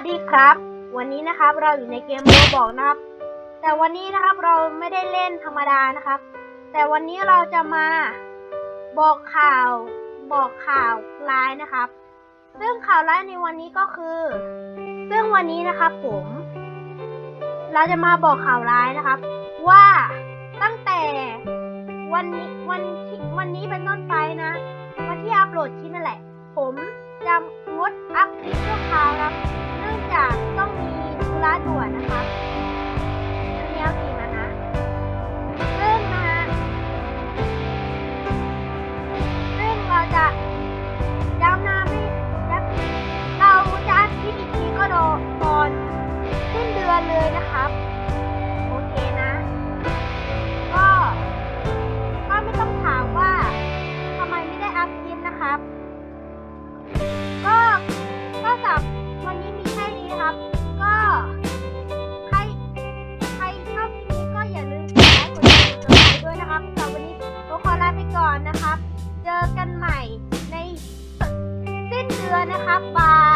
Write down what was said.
วัสดีครับ วันนี้นะครับเราอยู่ในเกมโรบอกนะครับ แต่วันนี้นะครับเราไม่ได้เล่นธรรมดานะครับ แต่วันนี้เราจะมาบอกข่าวบอกข่าวร้ายนะครับ ซึ่งข่าวร้ายในวันนี้ก็คือ ซึ่งวันนี้นะครับผม เราจะมาบอกข่าวร้ายนะครับ ว่าตั้งแต่วันนี้วันที่วันนี้เป็นต้นไปนะ วันที่อัปโหลดคลิปนั่นแหละ ครับ ก็ก็สับวันนี้มีแค่นี้ครับ ก็ใครใครชอบคลิปนี้ก็อย่าลืมกดไลค์กดแชร์กดไลค์ด้วยนะครับสำหรับวันนี้ผมขอลาไปก่อนนะครับ เจอกันใหม่ในสิ้นเดือนนะครับบาย